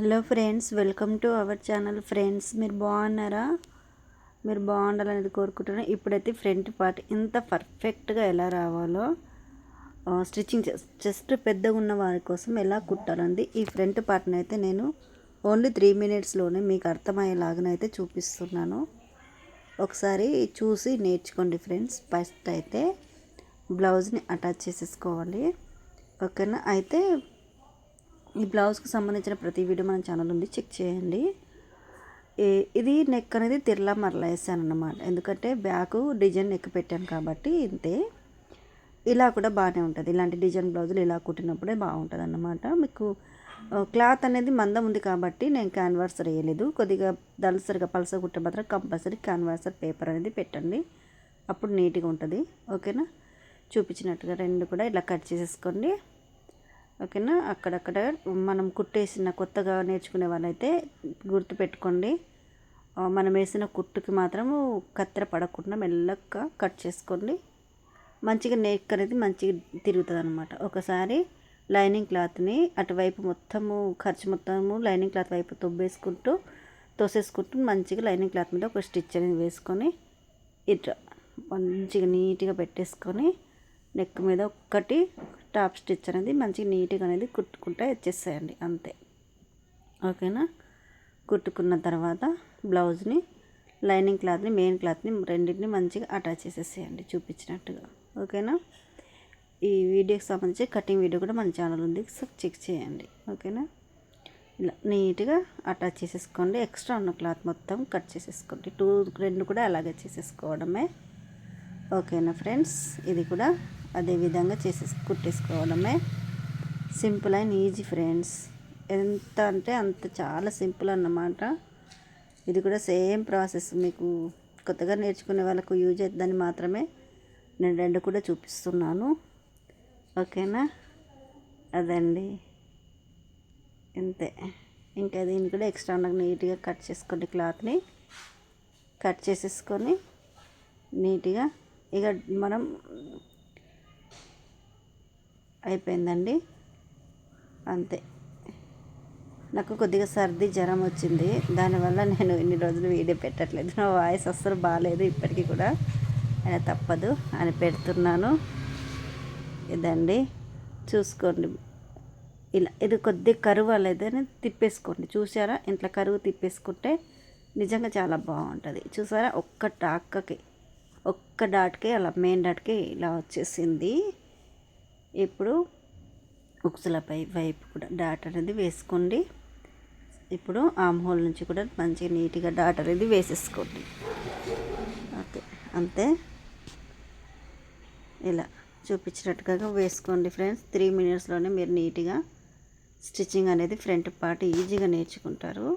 Hello friends welcome to our channel. Friends మీరు బాగున్నారా? మీరు బాగుండాలనేది కోరుకుంటున్నాను ఇప్పుడైతే ఫ్రంట్ పార్ట్ ఇంత పర్ఫెక్ట్గా ఎలా రావాలో స్టిచ్చింగ్ జస్ట్ పెద్దగా ఉన్న వారి కోసం ఎలా కుట్టాలండి ఈ ఫ్రంట్ పార్ట్ని అయితే నేను ఓన్లీ త్రీ మినిట్స్లోనే మీకు అర్థమయ్యేలాగానైతే చూపిస్తున్నాను. ఒకసారి చూసి నేర్చుకోండి ఫ్రెండ్స్. ఫస్ట్ అయితే బ్లౌజ్ని అటాచ్ చేసేసుకోవాలి. ఓకేనా? అయితే ఈ బ్లౌజ్కి సంబంధించిన ప్రతి వీడియో మన ఛానల్ ఉంది చెక్ చేయండి. ఇది నెక్ అనేది తిరలా మరలా వేసాను అన్నమాట ఎందుకంటే బ్యాక్ డిజైన్ నెక్ పెట్టాను కాబట్టి ఇంతే. ఇలా కూడా బాగానే ఉంటుంది. ఇలాంటి డిజైన్ బ్లౌజులు ఇలా కుట్టినప్పుడే బాగుంటుంది అన్నమాట మీకు క్లాత్ అనేది మందం ఉంది కాబట్టి నేను క్యాన్వాసర్ వేయలేదు. కొద్దిగా దళసరిగా పలస కుట్టే మాత్రం కంపల్సరీ క్యాన్వాసర్ పేపర్ అనేది పెట్టండి. అప్పుడు నీట్గా ఉంటుంది. ఓకేనా? చూపించినట్టుగా రెండు కూడా ఇలా కట్ చేసేసుకోండి. ఓకేనా? అక్కడక్కడ మనం కుట్టేసిన కొత్తగా నేర్చుకునే వాళ్ళైతే గుర్తుపెట్టుకోండి. మనం వేసిన కుట్టుకి మాత్రము కత్తెర పడకుండా మెల్లగా కట్ చేసుకోండి. మంచిగా నెక్ అనేది మంచిగా తిరుగుతుంది అనమాట ఒకసారి లైనింగ్ క్లాత్ని అటువైపు మొత్తము ఖర్చు మొత్తము లైనింగ్ క్లాత్ వైపు తొబ్బేసుకుంటూ తోసేసుకుంటూ మంచిగా లైనింగ్ క్లాత్ మీద ఒక స్టిచ్ అనేది వేసుకొని ఇట్లా మంచిగా నీట్గా పెట్టేసుకొని నెక్ మీద ఒక్కటి టాప్ స్టిచ్ అనేది మంచిగా నీట్గా అనేది కుట్టుకుంటే వచ్చేసేయండి అంతే. ఓకేనా? కుట్టుకున్న తర్వాత బ్లౌజ్ని లైనింగ్ క్లాత్ని మెయిన్ క్లాత్ని రెండింటిని మంచిగా అటాచ్ చేసేసేయండి చూపించినట్టుగా. ఓకేనా? ఈ వీడియోకి సంబంధించి కటింగ్ వీడియో కూడా మన ఛానల్ ఉంది సో చెక్ చేయండి. ఓకేనా? ఇలా నీట్గా అటాచ్ చేసేసుకోండి ఎక్స్ట్రా ఉన్న క్లాత్ మొత్తం కట్ చేసేసుకోండి. టూ రెండు కూడా అలాగే చేసేసుకోవడమే. ఓకేనా ఫ్రెండ్స్? ఇది కూడా అదే విధంగా చేసే కుట్టేసుకోవడమే. Simple and easy friends. ఎంత అంటే అంత చాలా సింపుల్ అన్నమాట. ఇది కూడా సేమ్ ప్రాసెస్ మీకు కొత్తగా నేర్చుకునే వాళ్ళకు యూజ్ అవుతుందని మాత్రమే నేను రెండు కూడా చూపిస్తున్నాను. ఓకేనా? అదండి. అంతే ఇంకా దీన్ని కూడా ఎక్స్ట్రా నాకు నీట్గా కట్ చేసుకోండి క్లాత్ని కట్ చేసేసుకొని నీట్గా ఇక మనం అయిపోయిందండి. అంతే. నాకు కొద్దిగా సర్ది జ్వరం వచ్చింది. దానివల్ల నేను ఇన్ని రోజులు వీడియో పెట్టట్లేదు. నా వాయిస్ అస్సలు బాగాలేదు ఇప్పటికీ కూడా. అయినా తప్పదు అని పెడుతున్నాను. ఇదండి. చూసుకోండి. ఇలా ఇది కొద్ది కరువు లేదని తిప్పేసుకోండి. చూసారా ఇంట్లో కరువు తిప్పేసుకుంటే నిజంగా చాలా బాగుంటుంది. చూసారా? ఒక్క టాక్కకి ఒక్క డాట్కి అలా మెయిన్ డాట్కి ఇలా వచ్చేసింది. ఇప్పుడు ఉక్సులపై వైపు కూడా డాట్ అనేది వేసుకోండి. ఇప్పుడు ఆమ్ హోల్ నుంచి కూడా మంచిగా నీట్గా డాట్ అనేది వేసేసుకోండి. ఓకే అంతే. ఇలా చూపించినట్టుగా వేసుకోండి ఫ్రెండ్స్. త్రీ మినిట్స్లోనే మీరు నీట్గా స్టిచ్చింగ్ అనేది ఫ్రంట్ పార్ట్ ఈజీగా నేర్చుకుంటారు.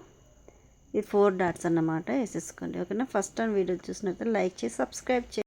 ఇది ఫోర్ డాట్స్ అన్నమాట వేసేసుకోండి. ఓకేనా? ఫస్ట్ టైం వీడియో చూసినట్లయితే లైక్ చేసి సబ్స్క్రైబ్ చేయండి.